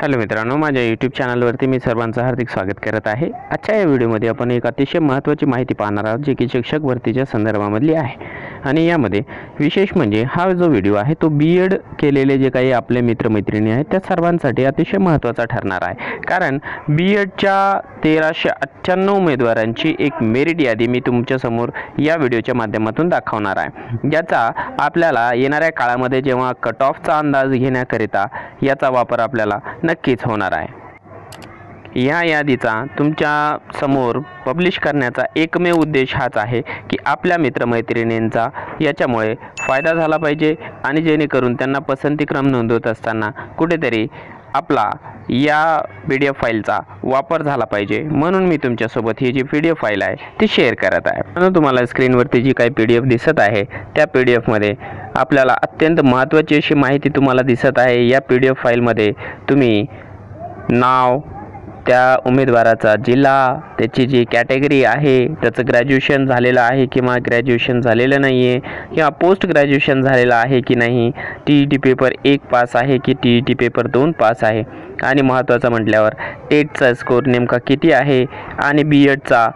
Hello मित्रांनो माझ्या YouTube चॅनलवरती मी सर्वांचं हार्दिक स्वागत करत आहे. आजच्या या व्हिडिओमध्ये आपण एक अतिशय महत्त्वाची माहिती पाहणार आहोत जे की शिक्षक भरतीच्या संदर्भामधली आहे. आणि यामध्ये विशेष म्हणजे हा जो व्हिडिओ आहे तो बी एड केलेले जे काही आपले मित्रमैत्रिणी आहेत त्या सर्वांसाठी अतिशय महत्त्वाचा ठरणार आहे. कारण बी एडच्या तेराशे अठ्ठ्याण्णव उमेदवारांची एक मेरिट यादी मी तुमच्यासमोर या व्हिडिओच्या माध्यमातून दाखवणार आहे. याचा आपल्याला येणाऱ्या काळामध्ये जेव्हा कट ऑफचा अंदाज घेण्याकरिता याचा वापर आपल्याला नक्कीच होणार आहे. या यादीचा तुमच्यासमोर पब्लिश करण्याचा एकमेव उद्देश हाच आहे की आपल्या मित्रमैत्रिणींचा याच्यामुळे फायदा झाला पाहिजे आणि जेणेकरून त्यांना पसंतीक्रम नोंदवत असताना कुठेतरी आपला या पी डी एफ फाईलचा वापर झाला पाहिजे. म्हणून मी तुमच्यासोबत ही जी पी डी एफ फाईल आहे ती शेअर करत आहे. म्हणून तुम्हाला स्क्रीनवरती जी काही पी डी एफ दिसत आहे त्या पी डी एफमध्ये आपल्याला अत्यंत महत्त्वाची अशी माहिती तुम्हाला दिसत आहे. या पी डी एफ फाईलमध्ये तुम्ही नाव त्या उमेदवाराचा जिल्हा त्याची जी कॅटेगरी आहे त्याचं ग्रॅज्युएशन झालेलं आहे किंवा ग्रॅज्युएशन झालेलं नाही आहे किंवा पोस्ट ग्रॅज्युएशन झालेलं आहे की नाही टी ई टी पेपर एक पास आहे की टी ई टी पेपर दोन पास आहे? आणि महत्त्वाचं म्हटल्यावर टेटचा स्कोर नेमका किती आहे? आणि बी एडचा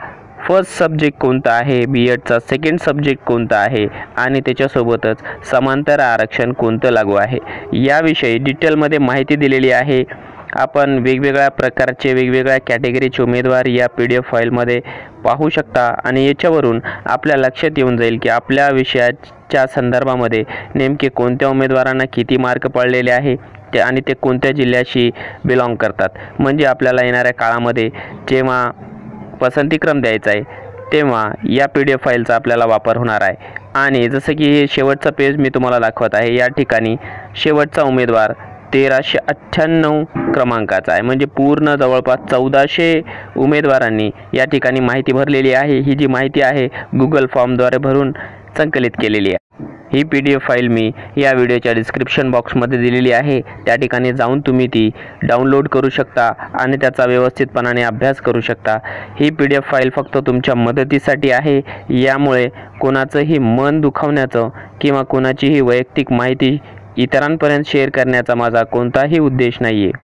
फर्स्ट सब्जेक्ट कोणता आहे? बी एडचा सेकंड सब्जेक्ट कोणता आहे? आणि त्याच्यासोबतच समांतर आरक्षण कोणतं लागू आहे? याविषयी डिटेलमध्ये माहिती दिलेली आहे. आपण वेगवेगळ्या प्रकारचे वेगवेगळ्या कॅटेगरीचे उमेदवार या पी डी एफ फाईलमध्ये पाहू शकता आणि याच्यावरून आपल्या लक्षात येऊन जाईल की आपल्या विषयाच्या संदर्भामध्ये नेमके कोणत्या उमेदवारांना किती मार्क पडलेले आहे ते आणि ते कोणत्या जिल्ह्याशी बिलॉंग करतात. म्हणजे आपल्याला येणाऱ्या काळामध्ये जेव्हा पसंतीक्रम द्यायचा आहे तेव्हा या पी डी एफ फाईलचा आपल्याला वापर होणार आहे. आणि जसं की हे शेवटचा पेज मी तुम्हाला दाखवत आहे या ठिकाणी शेवटचा उमेदवार तेराशे अठ्ठ्याण्णव क्रमांकाचा आहे. म्हणजे पूर्ण जवळपास चौदाशे उमेदवारांनी या ठिकाणी माहिती भरलेली आहे. ही जी माहिती आहे गुगल फॉर्मद्वारे भरून संकलित केलेली आहे. ही पी डी एफ फाईल मी या व्हिडिओच्या डिस्क्रिप्शन बॉक्समध्ये दिलेली आहे. त्या ठिकाणी जाऊन तुम्ही ती डाउनलोड करू शकता आणि त्याचा व्यवस्थितपणाने अभ्यास करू शकता. ही पी डी एफ फाईल फक्त तुमच्या मदतीसाठी आहे. यामुळे कोणाचंही मन दुखावण्याचं किंवा कोणाचीही वैयक्तिक माहिती इतरांपर्यंत शेअर करण्याचा माझा कोणताही उद्देश नाही आहे